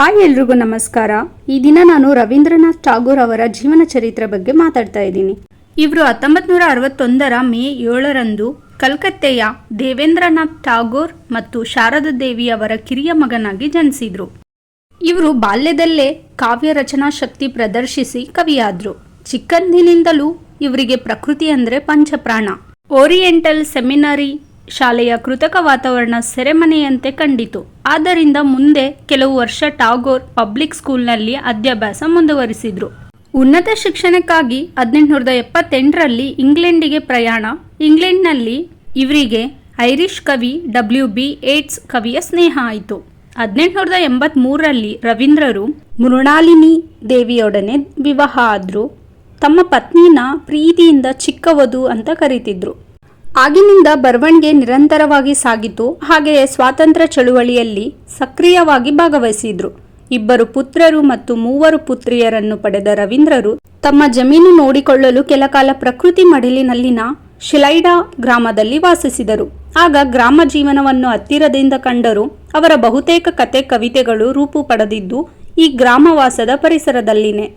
Hi ಎಲ್ರಿಗೂ ನಮಸ್ಕಾರ. ಈ ದಿನ ನಾನು ರವೀಂದ್ರನಾಥ್ ಟಾಗೂರ್ ಅವರ ಜೀವನ ಚರಿತ್ರೆ ಬಗ್ಗೆ ಮಾತಾಡ್ತಾ ಇದ್ದೀನಿ. ಇವರು ಹತ್ತೊಂಬತ್ತು ನೂರ ಅರವತ್ತೊಂದರ ಮೇ ಏಳರಂದು ಕಲ್ಕತ್ತೆಯ ದೇವೇಂದ್ರನಾಥ್ ಟಾಗೋರ್ ಮತ್ತು ಶಾರದಾ ದೇವಿ ಅವರ ಕಿರಿಯ ಮಗನಾಗಿ ಜನಿಸಿದ್ರು. ಇವರು ಬಾಲ್ಯದಲ್ಲೇ ಕಾವ್ಯ ರಚನಾ ಶಕ್ತಿ ಪ್ರದರ್ಶಿಸಿ ಕವಿಯಾದ್ರು. ಚಿಕ್ಕಂದಿನಿಂದಲೂ ಇವರಿಗೆ ಪ್ರಕೃತಿ ಅಂದರೆ ಪಂಚಪ್ರಾಣ. ಓರಿಯೆಂಟಲ್ ಸೆಮಿನರಿ ಶಾಲೆಯ ಕೃತಕ ವಾತಾವರಣ ಸೆರೆಮನೆಯಂತೆ ಕಂಡಿತು. ಆದ್ದರಿಂದ ಮುಂದೆ ಕೆಲವು ವರ್ಷ ಟಾಗೋರ್ ಪಬ್ಲಿಕ್ ಸ್ಕೂಲ್ನಲ್ಲಿ ಅಧ್ಯಾಭ್ಯಾಸ ಮುಂದುವರಿಸಿದ್ರು. ಉನ್ನತ ಶಿಕ್ಷಣಕ್ಕಾಗಿ ಹದಿನೆಂಟುನೂರದ ಎಪ್ಪತ್ತೆಂಟರಲ್ಲಿ ಇಂಗ್ಲೆಂಡಿಗೆ ಪ್ರಯಾಣ. ಇಂಗ್ಲೆಂಡ್ನಲ್ಲಿ ಇವರಿಗೆ ಐರಿಷ್ ಕವಿ ಡಬ್ಲ್ಯೂ ಬಿ ಏಟ್ಸ್ ಕವಿಯ ಸ್ನೇಹ ಆಯಿತು. ಹದಿನೆಂಟುನೂರದ ಎಂಬತ್ಮೂರರಲ್ಲಿ ರವೀಂದ್ರರು ಮೃಣಾಲಿನಿ ದೇವಿಯೊಡನೆ ವಿವಾಹ ಆದರು. ತಮ್ಮ ಪತ್ನಿನ ಪ್ರೀತಿಯಿಂದ ಚಿಕ್ಕವಧು ಅಂತ ಕರೀತಿದ್ರು. ಆಗಿನಿಂದ ಬರವಣಿಗೆ ನಿರಂತರವಾಗಿ ಸಾಗಿತು. ಹಾಗೆಯೇ ಸ್ವಾತಂತ್ರ್ಯ ಚಳುವಳಿಯಲ್ಲಿ ಸಕ್ರಿಯವಾಗಿ ಭಾಗವಹಿಸಿದ್ರು. ಇಬ್ಬರು ಪುತ್ರರು ಮತ್ತು ಮೂವರು ಪುತ್ರಿಯರನ್ನು ಪಡೆದ ರವೀಂದ್ರರು ತಮ್ಮ ಜಮೀನು ನೋಡಿಕೊಳ್ಳಲು ಕೆಲಕಾಲ ಪ್ರಕೃತಿ ಮಡಿಲಿನಲ್ಲಿನ ಶಿಲೈಡಾ ಗ್ರಾಮದಲ್ಲಿ ವಾಸಿಸಿದರು. ಆಗ ಗ್ರಾಮ ಜೀವನವನ್ನು ಹತ್ತಿರದಿಂದ ಕಂಡರೂ ಅವರ ಬಹುತೇಕ ಕತೆ ಕವಿತೆಗಳು ರೂಪು ಪಡೆದಿದ್ದು ಈ ಗ್ರಾಮವಾಸದ ಪರಿಸರದಲ್ಲಿನೇ.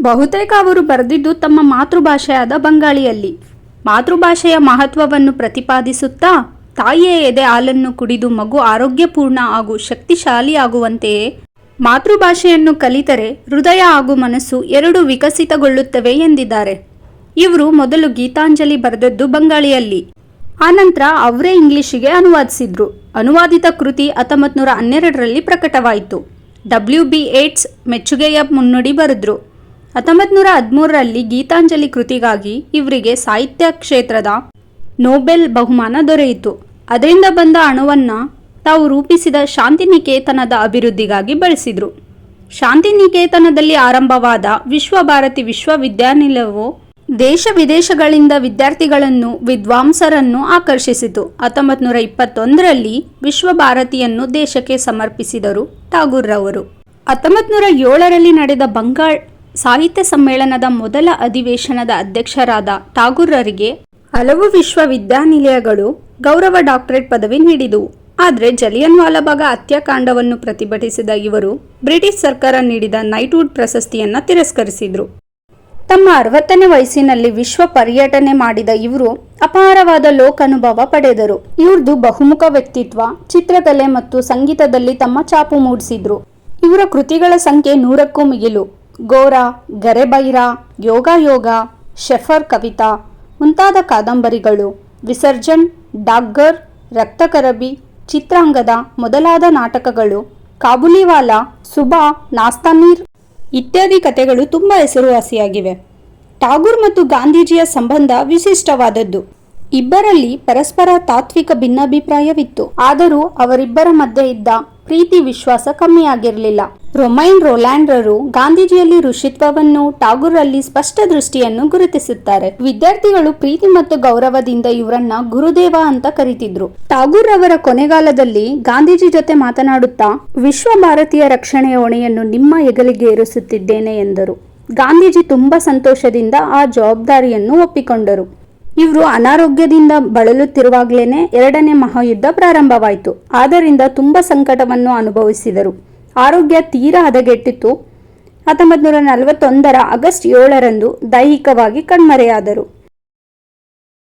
ಬಹುತೇಕ ಅವರು ಬರೆದಿದ್ದು ತಮ್ಮ ಮಾತೃಭಾಷೆಯಾದ ಬಂಗಾಳಿಯಲ್ಲಿ. ಮಾತೃಭಾಷೆಯ ಮಹತ್ವವನ್ನು ಪ್ರತಿಪಾದಿಸುತ್ತಾ ತಾಯಿಯೇ ಎದೆ ಹಾಲನ್ನು ಕುಡಿದು ಮಗು ಆರೋಗ್ಯಪೂರ್ಣ ಹಾಗೂ ಶಕ್ತಿಶಾಲಿಯಾಗುವಂತೆಯೇ ಮಾತೃಭಾಷೆಯನ್ನು ಕಲಿತರೆ ಹೃದಯ ಹಾಗೂ ಮನಸ್ಸು ಎರಡು ವಿಕಸಿತಗೊಳ್ಳುತ್ತವೆ ಎಂದಿದ್ದಾರೆ. ಇವರು ಮೊದಲು ಗೀತಾಂಜಲಿ ಬರೆದದ್ದು ಬಂಗಾಳಿಯಲ್ಲಿ. ಆನಂತರ ಅವರೇ ಇಂಗ್ಲಿಷಿಗೆ ಅನುವಾದಿಸಿದ್ರು. ಅನುವಾದಿತ ಕೃತಿ ಹತ್ತೊಂಬತ್ತು ನೂರ ಹನ್ನೆರಡರಲ್ಲಿ ಪ್ರಕಟವಾಯಿತು. ಡಬ್ಲ್ಯೂ ಬಿ ಏಟ್ಸ್ ಮೆಚ್ಚುಗೆಯ ಮುನ್ನುಡಿ ಬರೆದ್ರು. ಹತ್ತೊಂಬತ್ತು ನೂರ ಹದಿಮೂರರಲ್ಲಿ ಗೀತಾಂಜಲಿ ಕೃತಿಗಾಗಿ ಇವರಿಗೆ ಸಾಹಿತ್ಯ ಕ್ಷೇತ್ರದ ನೊಬೆಲ್ ಬಹುಮಾನ ದೊರೆಯಿತು. ಅದರಿಂದ ಬಂದ ಹಣವನ್ನು ತಾವು ರೂಪಿಸಿದ ಶಾಂತಿನಿಕೇತನದ ಅಭಿವೃದ್ಧಿಗಾಗಿ ಬಳಸಿದರು. ಶಾಂತಿನಿಕೇತನದಲ್ಲಿ ಆರಂಭವಾದ ವಿಶ್ವಭಾರತಿ ವಿಶ್ವವಿದ್ಯಾನಿಲಯವು ದೇಶ ವಿದೇಶಗಳಿಂದ ವಿದ್ಯಾರ್ಥಿಗಳನ್ನು, ವಿದ್ವಾಂಸರನ್ನು ಆಕರ್ಷಿಸಿತು. ಹತ್ತೊಂಬತ್ತು ನೂರ ಇಪ್ಪತ್ತೊಂದರಲ್ಲಿ ವಿಶ್ವಭಾರತಿಯನ್ನು ದೇಶಕ್ಕೆ ಸಮರ್ಪಿಸಿದರು ಠಾಗೂರ್ರವರು ಹತ್ತೊಂಬತ್ತು ನೂರ ಏಳರಲ್ಲಿ ನಡೆದ ಬಂಗಾಳ್ ಸಾಹಿತ್ಯ ಸಮ್ಮೇಳನದ ಮೊದಲ ಅಧಿವೇಶನದ ಅಧ್ಯಕ್ಷರಾದ ಟಾಗೂರರಿಗೆ ಹಲವು ವಿಶ್ವವಿದ್ಯಾನಿಲಯಗಳು ಗೌರವ ಡಾಕ್ಟರೇಟ್ ಪದವಿ ನೀಡಿದವು. ಆದರೆ ಜಲಿಯನ್ ವಾಲಾಬಾಗ ಹತ್ಯಾಕಾಂಡವನ್ನು ಪ್ರತಿಭಟಿಸಿದ ಇವರು ಬ್ರಿಟಿಷ್ ಸರ್ಕಾರ ನೀಡಿದ ನೈಟ್ವುಡ್ ಪ್ರಶಸ್ತಿಯನ್ನು ತಿರಸ್ಕರಿಸಿದರು. ತಮ್ಮ ಅರವತ್ತನೇ ವಯಸ್ಸಿನಲ್ಲಿ ವಿಶ್ವ ಪರ್ಯಟನೆ ಮಾಡಿದ ಇವರು ಅಪಾರವಾದ ಲೋಕಾನುಭವ ಪಡೆದರು. ಇವ್ರದ್ದು ಬಹುಮುಖ ವ್ಯಕ್ತಿತ್ವ, ಚಿತ್ರಕಲೆ ಮತ್ತು ಸಂಗೀತದಲ್ಲಿ ತಮ್ಮ ಚಾಪು ಮೂಡಿಸಿದ್ರು. ಇವರ ಕೃತಿಗಳ ಸಂಖ್ಯೆ ನೂರಕ್ಕೂ ಮಿಗಿಲು. ಗೋರ, ಗರೆಬೈರ, ಯೋಗ ಯೋಗ, ಶೆಫರ್ ಕವಿತಾ ಮುಂತಾದ ಕಾದಂಬರಿಗಳು ವಿಸರ್ಜನ್, ಡಾಗ್ಗರ್, ರಕ್ತಕರಬಿ, ಚಿತ್ರಾಂಗದ ಮೊದಲಾದ ನಾಟಕಗಳು, ಕಾಬುಲಿವಾಲಾ, ಸುಬಾ, ನಾಸ್ತಾನೀರ್ ಇತ್ಯಾದಿ ಕಥೆಗಳು ತುಂಬ ಹೆಸರುವಾಸಿಯಾಗಿವೆ. ಟಾಗೂರ್ ಮತ್ತು ಗಾಂಧೀಜಿಯ ಸಂಬಂಧ ವಿಶಿಷ್ಟವಾದದ್ದು. ಇಬ್ಬರಲ್ಲಿ ಪರಸ್ಪರ ತಾತ್ವಿಕ ಭಿನ್ನಾಭಿಪ್ರಾಯವಿತ್ತು. ಆದರೂ ಅವರಿಬ್ಬರ ಮಧ್ಯೆ ಇದ್ದ ಪ್ರೀತಿ ವಿಶ್ವಾಸ ಕಮ್ಮಿಯಾಗಿರಲಿಲ್ಲ. ರೊಮೈನ್ ರೋಲ್ಯಾಂಡ್ರರು ಗಾಂಧೀಜಿಯಲ್ಲಿ ಋಷಿತ್ವವನ್ನು ಟಾಗೂರಲ್ಲಿ ಸ್ಪಷ್ಟ ದೃಷ್ಟಿಯನ್ನು ಗುರುತಿಸುತ್ತಾರೆ. ವಿದ್ಯಾರ್ಥಿಗಳು ಪ್ರೀತಿ ಮತ್ತು ಗೌರವದಿಂದ ಇವರನ್ನ ಗುರುದೇವ ಅಂತ ಕರೀತಿದ್ರು. ಟಾಗೂರ್ ಅವರ ಕೊನೆಗಾಲದಲ್ಲಿ ಗಾಂಧೀಜಿ ಜೊತೆ ಮಾತನಾಡುತ್ತಾ, ವಿಶ್ವ ಭಾರತೀಯ ರಕ್ಷಣೆಯ ಹೊಣೆಯನ್ನು ನಿಮ್ಮ ಹೆಗಲಿಗೆ ಏರಿಸುತ್ತಿದ್ದೇನೆ ಎಂದರು. ಗಾಂಧೀಜಿ ತುಂಬಾ ಸಂತೋಷದಿಂದ ಆ ಜವಾಬ್ದಾರಿಯನ್ನು ಒಪ್ಪಿಕೊಂಡರು. ಇವರು ಅನಾರೋಗ್ಯದಿಂದ ಬಳಲುತ್ತಿರುವಾಗಲೇ ಎರಡನೇ ಮಹಾಯುದ್ಧ ಪ್ರಾರಂಭವಾಯಿತು. ಆದ್ದರಿಂದ ತುಂಬ ಸಂಕಟವನ್ನು ಅನುಭವಿಸಿದರು. ಆರೋಗ್ಯ ತೀರಾ ಹದಗೆಟ್ಟಿತ್ತು. ಹತ್ತೊಂಬತ್ತು ನೂರ ನಲವತ್ತೊಂದರ ಆಗಸ್ಟ್ ಏಳರಂದು ದೈಹಿಕವಾಗಿ ಕಣ್ಮರೆಯಾದರು.